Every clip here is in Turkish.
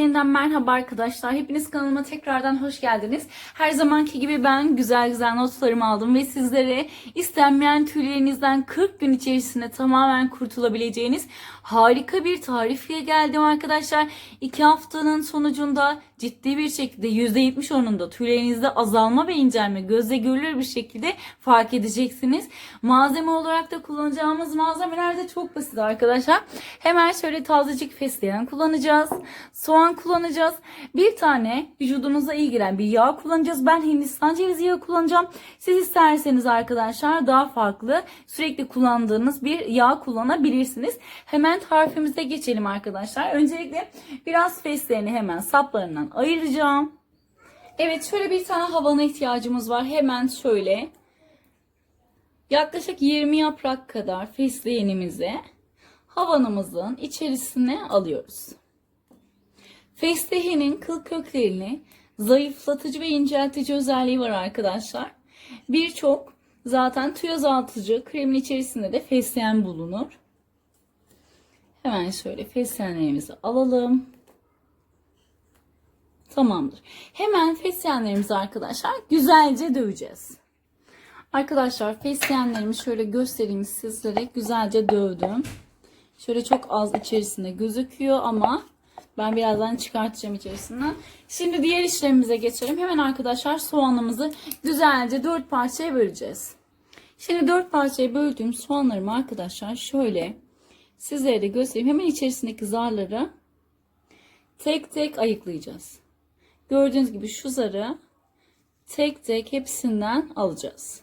Herkese yeniden merhaba arkadaşlar. Hepiniz kanalıma tekrardan hoş geldiniz. Her zamanki gibi ben güzel güzel notlarımı aldım ve sizlere istenmeyen tüylerinizden 40 gün içerisinde tamamen kurtulabileceğiniz harika bir tarifle geldim arkadaşlar. 2 haftanın sonucunda ciddi bir şekilde %70 oranında tüylerinizde azalma ve incelme gözle görülür bir şekilde fark edeceksiniz. Malzeme olarak da kullanacağımız malzemeler de çok basit arkadaşlar. Hemen şöyle tazecik fesleğen kullanacağız. Soğan kullanacağız. Bir tane vücudunuza iyi giren bir yağ kullanacağız. Ben Hindistan cevizi yağı kullanacağım. Siz isterseniz arkadaşlar daha farklı sürekli kullandığınız bir yağ kullanabilirsiniz. Hemen tarifimize geçelim arkadaşlar. Öncelikle biraz fesleğeni hemen saplarından ayıracağım. Evet şöyle bir tane havana ihtiyacımız var. Hemen şöyle yaklaşık 20 yaprak kadar fesleğenimizi havanımızın içerisine alıyoruz. Fesleğenin kıl köklerini zayıflatıcı ve inceltici özelliği var arkadaşlar. Birçok zaten tüy azaltıcı kremin içerisinde de fesleğen bulunur. Hemen şöyle fesleğenlerimizi alalım. Tamamdır. Hemen fesleğenlerimizi arkadaşlar güzelce döveceğiz. Arkadaşlar fesleğenlerimi şöyle göstereyim sizlere. Güzelce dövdüm. Şöyle çok az içerisinde gözüküyor ama ben birazdan çıkartacağım içerisinden. Şimdi diğer işlemimize geçelim. Hemen arkadaşlar soğanımızı güzelce 4 parçaya böleceğiz. Şimdi 4 parçaya böldüğüm soğanlarımı arkadaşlar şöyle sizlere de göstereyim. Hemen içerisindeki zarları tek tek ayıklayacağız. Gördüğünüz gibi şu zarı tek tek hepsinden alacağız.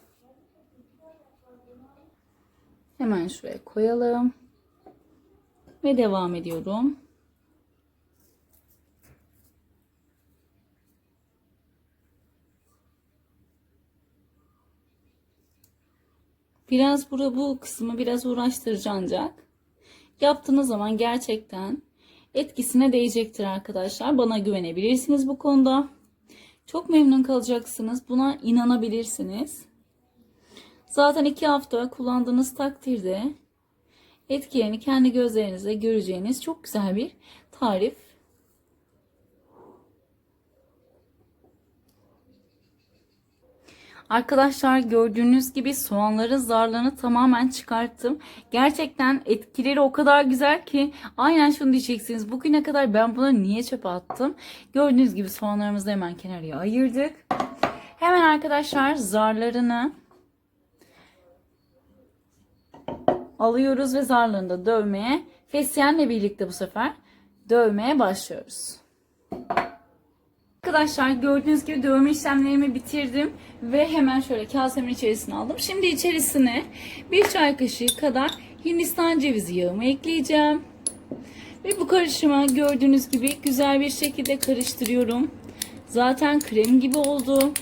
Hemen şuraya koyalım. Ve devam ediyorum. Biraz bura bu kısmı biraz uğraştırıcı ancak yaptığınız zaman gerçekten etkisine değecektir arkadaşlar. Bana güvenebilirsiniz bu konuda. Çok memnun kalacaksınız. Buna inanabilirsiniz. Zaten iki hafta kullandığınız takdirde etkilerini kendi gözlerinizle göreceğiniz çok güzel bir tarif. Arkadaşlar gördüğünüz gibi soğanların zarlarını tamamen çıkarttım. Gerçekten etkileri o kadar güzel ki aynen şunu diyeceksiniz. Bugüne kadar ben bunu niye çöpe attım? Gördüğünüz gibi soğanlarımızı hemen kenarıya ayırdık. Hemen arkadaşlar zarlarını alıyoruz ve zarlarını da dövmeye fesleğenle birlikte bu sefer dövmeye başlıyoruz. Arkadaşlar gördüğünüz gibi dövme işlemlerimi bitirdim ve hemen şöyle kasemin içerisine aldım. Şimdi içerisine bir çay kaşığı kadar Hindistan cevizi yağımı ekleyeceğim. Ve bu karışıma gördüğünüz gibi güzel bir şekilde karıştırıyorum. Zaten krem gibi oldu.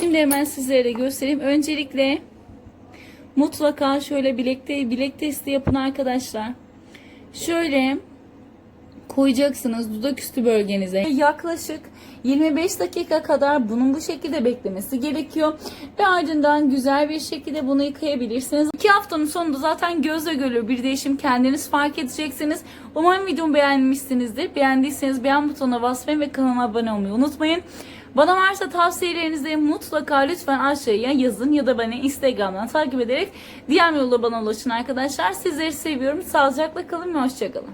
Şimdi hemen sizlere göstereyim. Öncelikle mutlaka şöyle bilekte bilek testi yapın arkadaşlar. Şöyle koyacaksınız dudak üstü bölgenize. Yaklaşık 25 dakika kadar bunun bu şekilde beklemesi gerekiyor. Ve ardından güzel bir şekilde bunu yıkayabilirsiniz. 2 haftanın sonunda zaten gözle görülür bir değişim kendiniz fark edeceksiniz. Umarım videomu beğenmişsinizdir. Beğendiyseniz beğen butonuna basmayı ve kanalıma abone olmayı unutmayın. Bana varsa tavsiyelerinizi mutlaka lütfen aşağıya yazın ya da beni Instagram'dan takip ederek diğer yolla bana ulaşın arkadaşlar. Sizleri seviyorum. Sağlıcakla kalın ve hoşçakalın.